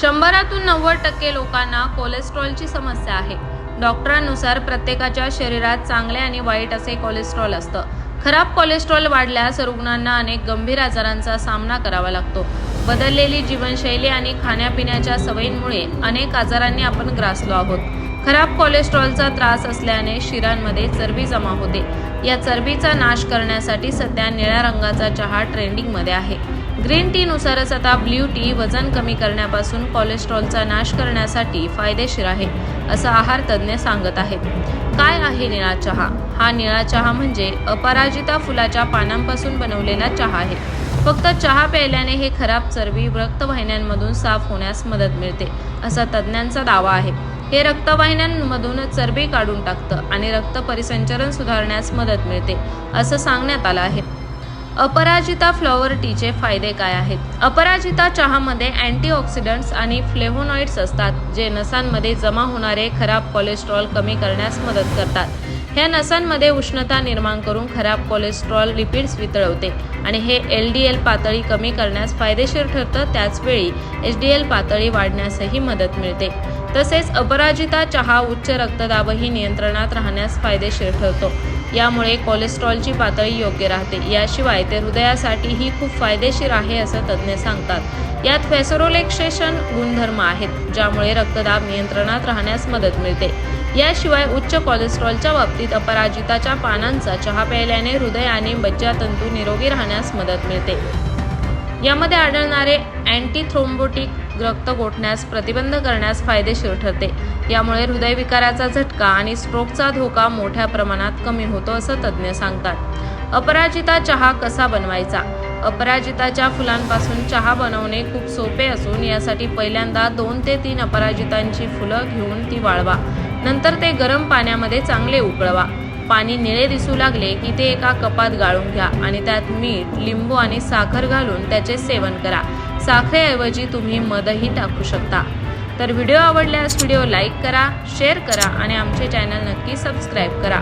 शंभरातून नव्वद टक्के लोकांना कोलेस्ट्रॉलची समस्या आहे. डॉक्टरांनुसार प्रत्येकाच्या शरीरात चांगले आणि वाईट असे कोलेस्ट्रॉल असतं. खराब कोलेस्ट्रॉल वाढल्यास रुग्णांना अनेक गंभीर आजारांचा सामना करावा लागतो. बदललेली जीवनशैली आणि खाण्यापिण्याच्या सवयींमुळे अनेक आजारांनी आपण ग्रासलो आहोत. खराब कोलेस्ट्रॉलचा त्रास असल्याने शिरांमध्ये चरबी जमा होते. या चरबीचा नाश करण्यासाठी सध्या निळ्या रंगाचा चहा ट्रेंडिंगमध्ये आहे. ग्रीन टी नुसारच आता ब्ल्यू टी वजन कमी करण्यापासून कोलेस्ट्रॉलचा नाश करण्यासाठी फायदेशीर आहे असं आहार तज्ज्ञ सांगत आहेत. काय आहे निळा चहा? हा निळा चहा म्हणजे अपराजिता फुलाच्या पानांपासून बनवलेला चहा आहे. फक्त चहा प्यायल्याने हे खराब चरबी रक्तवाहिन्यांमधून साफ होण्यास मदत मिळते असा तज्ज्ञांचा दावा आहे. हे रक्तवाहिन्यांमधून चरबी काढून टाकतं आणि रक्त परिसंचरण सुधारण्यास मदत मिळते असं सांगण्यात आलं आहे. अपराजिता फ्लॉवर टीचे फायदे काय आहेत? अपराजिता चहामध्ये अँटीऑक्सिडंट्स आणि फ्लेव्होनॉइड्स असतात जे नसांमध्ये जमा होणारे खराब कोलेस्ट्रॉल कमी करण्यास मदत करतात. ह्या नसांमध्ये उष्णता निर्माण करून खराब कोलेस्ट्रॉल लिपिड्स वितळवते आणि हे एल डी एल पातळी कमी करण्यास फायदेशीर ठरतं. त्याचवेळी एच डी एल पातळी वाढण्यासही मदत मिळते. तसेच अपराजिता चहा उच्च रक्तदाबही नियंत्रणात राहण्यास फायदेशीर ठरतो. यामुळे कोलेस्ट्रॉलची पातळी योग्य राहते. याशिवाय ते हृदयासाठीही खूप फायदेशीर आहे असं तज्ज्ञ सांगतात. यात फेसोरोलेक्सेशन गुणधर्म आहेत ज्यामुळे रक्तदाब नियंत्रणात राहण्यास मदत मिळते. याशिवाय उच्च कोलेस्ट्रॉलच्या बाबतीत अपराजिताच्या पानांचा चहा प्यायल्याने हृदय आणि मज्जातंतू निरोगी राहण्यास मदत मिळते. यामध्ये आढळणारे अँटीथ्रोम्बोटिक रक्त गोठण्यास प्रतिबंध करण्यास फायदेशीर ठरते. यामुळे हृदयविकाराचा झटका आणि स्ट्रोकचा धोका मोठ्या प्रमाणात कमी होतो असं तज्ज्ञ सांगतात. अपराजिता चहा कसा बनवायचा? अपराजिताच्या फुलांपासून चहा बनवणे खूप सोपे असून यासाठी पहिल्यांदा दोन ते तीन अपराजितांची फुलं घेऊन ती वाळवा. नंतर ते गरम पाण्यामध्ये चांगले उकळवा. पाणी निळे दिसू लागले की ते एका कपात गाळून घ्या आणि त्यात मीठ लिंबू आणि साखर घालून त्याचे सेवन करा. साखरेऐवजी तुम्ही मधही टाकू शकता. तर व्हिडिओ आवडल्यास व्हिडिओ लाईक करा शेअर करा आणि आमचे चॅनल नक्की सबस्क्राईब करा.